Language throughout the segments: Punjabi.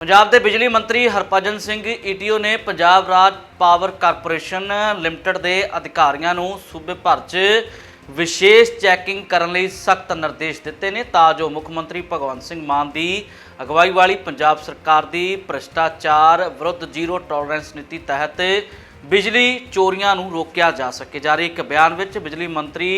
ਪੰਜਾਬ ਦੇ ਬਿਜਲੀ ਮੰਤਰੀ ਹਰਭਜਨ ਸਿੰਘ ਈਟੀਓ ਨੇ Punjab Raj power corporation limited ਦੇ ਅਧਿਕਾਰੀਆਂ ਨੂੰ ਸੂਬੇ ਭਰ 'ਚ ਵਿਸ਼ੇਸ਼ ਚੈਕਿੰਗ ਕਰਨ ਲਈ ਸਖਤ ਨਿਰਦੇਸ਼ ਦਿੱਤੇ ਨੇ, ਤਾਂ ਜੋ ਮੁੱਖ ਮੰਤਰੀ ਭਗਵੰਤ ਸਿੰਘ ਮਾਨ ਦੀ ਅਗਵਾਈ ਵਾਲੀ ਪੰਜਾਬ ਸਰਕਾਰ ਦੀ ਭ੍ਰਿਸ਼ਟਾਚਾਰ ਵਿਰੁੱਧ ਜ਼ੀਰੋ ਟੋਲਰੈਂਸ ਨੀਤੀ ਤਹਿਤ ਬਿਜਲੀ ਚੋਰੀਆਂ ਨੂੰ ਰੋਕਿਆ ਜਾ ਸਕੇ। ਜਾਰੀ ਇੱਕ ਬਿਆਨ ਵਿੱਚ ਬਿਜਲੀ ਮੰਤਰੀ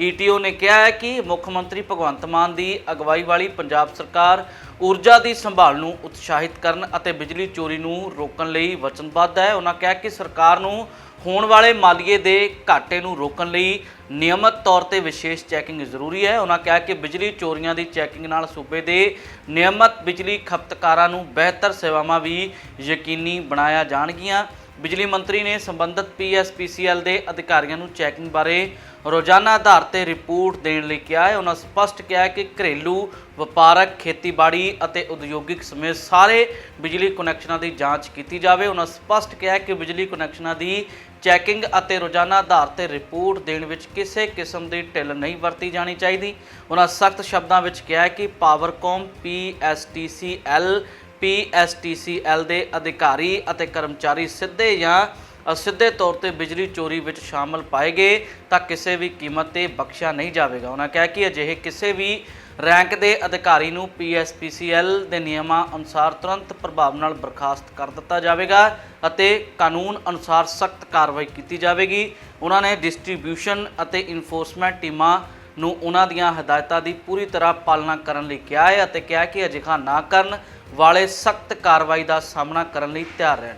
ਈਟੀਓ ਨੇ ਕਿਹਾ ਹੈ ਕਿ ਮੁੱਖ ਮੰਤਰੀ ਭਗਵੰਤ ਮਾਨ ਦੀ ਅਗਵਾਈ ਵਾਲੀ ਪੰਜਾਬ ਸਰਕਾਰ ਊਰਜਾ ਦੀ ਸੰਭਾਲ ਨੂੰ ਉਤਸ਼ਾਹਿਤ ਕਰਨ ਅਤੇ ਬਿਜਲੀ ਚੋਰੀ ਨੂੰ ਰੋਕਣ ਲਈ ਵਚਨਬੱਧ ਹੈ। ਉਹਨਾਂ ਕਿਹਾ ਕਿ ਸਰਕਾਰ ਨੂੰ ਹੋਣ ਵਾਲੇ ਮਾਲੀਏ ਦੇ ਘਾਟੇ ਨੂੰ ਰੋਕਣ ਲਈ ਨਿਯਮਤ ਤੌਰ ਤੇ ਵਿਸ਼ੇਸ਼ ਚੈਕਿੰਗ ਜ਼ਰੂਰੀ ਹੈ। ਉਹਨਾਂ ਕਿਹਾ ਕਿ ਬਿਜਲੀ ਚੋਰੀਆਂ ਦੀ ਚੈਕਿੰਗ ਨਾਲ ਸੂਬੇ ਦੇ ਨਿਯਮਤ ਬਿਜਲੀ ਖਪਤਕਾਰਾਂ ਨੂੰ ਬਿਹਤਰ ਸੇਵਾਵਾਂ ਵੀ ਯਕੀਨੀ ਬਣਾਇਆ ਜਾਣਗੀਆਂ। ਬਿਜਲੀ ਮੰਤਰੀ ਨੇ ਸੰਬੰਧਿਤ ਪੀਐਸਪੀਸੀਐਲ ਦੇ ਅਧਿਕਾਰੀਆਂ ਨੂੰ ਚੈਕਿੰਗ ਬਾਰੇ ਰੋਜ਼ਾਨਾ ਆਧਾਰ ਤੇ ਰਿਪੋਰਟ ਦੇਣ ਲਈ ਕਿਹਾ ਹੈ। ਉਹਨਾਂ ਸਪਸ਼ਟ ਕਿਹਾ ਕਿ ਘਰੇਲੂ ਵਪਾਰਕ, ਖੇਤੀਬਾੜੀ ਅਤੇ ਉਦਯੋਗਿਕ ਸਮੇਤ ਸਾਰੇ ਬਿਜਲੀ ਕੁਨੈਕਸ਼ਨਾਂ ਦੀ ਜਾਂਚ ਕੀਤੀ ਜਾਵੇ। ਉਹਨਾਂ ਸਪਸ਼ਟ ਕਿਹਾ ਕਿ ਬਿਜਲੀ ਕੁਨੈਕਸ਼ਨਾਂ ਦੀ ਚੈਕਿੰਗ ਅਤੇ ਰੋਜ਼ਾਨਾ ਆਧਾਰ ਤੇ ਰਿਪੋਰਟ ਦੇਣ ਵਿੱਚ ਕਿਸੇ ਕਿਸਮ ਦੀ ਢਿੱਲ ਨਹੀਂ ਵਰਤੀ ਜਾਣੀ ਚਾਹੀਦੀ। ਉਹਨਾਂ ਸਖਤ ਸ਼ਬਦਾਂ ਵਿੱਚ ਕਿਹਾ ਕਿ ਪਾਵਰਕੌਮ ਪੀਐਸਟੀਸੀਐਲ ਪੀਐਸਟੀਸੀਐਲ ਦੇ ਅਧਿਕਾਰੀ ਅਤੇ ਕਰਮਚਾਰੀ ਸਿੱਧੇ ਜਾਂ ਅਸਿੱਧੇ ਤੌਰ ਤੇ ਬਿਜਲੀ ਚੋਰੀ ਵਿੱਚ ਸ਼ਾਮਲ ਪਾਏ ਗਏ ਤਾਂ ਕਿਸੇ ਵੀ ਕੀਮਤ ਤੇ ਬਖਸ਼ਿਆ ਨਹੀਂ ਜਾਵੇਗਾ। ਉਹਨਾਂ ਕਿਹਾ ਕਿ ਅਜਿਹੇ ਕਿਸੇ ਵੀ ਰੈਂਕ ਦੇ ਅਧਿਕਾਰੀ ਨੂੰ ਪੀਐਸਪੀਸੀਐਲ ਦੇ ਨਿਯਮਾਂ ਅਨੁਸਾਰ ਤੁਰੰਤ ਪ੍ਰਭਾਵ ਨਾਲ ਬਰਖਾਸਤ ਕਰ ਦਿੱਤਾ ਜਾਵੇਗਾ ਅਤੇ ਕਾਨੂੰਨ ਅਨੁਸਾਰ ਸਖਤ ਕਾਰਵਾਈ ਕੀਤੀ ਜਾਵੇਗੀ। ਉਹਨਾਂ ਨੇ ਡਿਸਟ੍ਰੀਬਿਊਸ਼ਨ ਅਤੇ ਇਨਫੋਰਸਮੈਂਟ ਟੀਮਾਂ ਨੂੰ ਉਹਨਾਂ ਦੀਆਂ ਹਦਾਇਤਾਂ ਦੀ ਪੂਰੀ ਤਰ੍ਹਾਂ ਪਾਲਣਾ ਕਰਨ ਲਈ ਕਿਹਾ ਹੈ ਅਤੇ ਕਿਹਾ ਕਿ ਅਜਿਹਾ ਨਾ ਕਰਨ ਵਾਲੇ ਸਖਤ ਕਾਰਵਾਈ ਦਾ ਸਾਹਮਣਾ ਕਰਨ ਲਈ ਤਿਆਰ ਰਹਿਣ।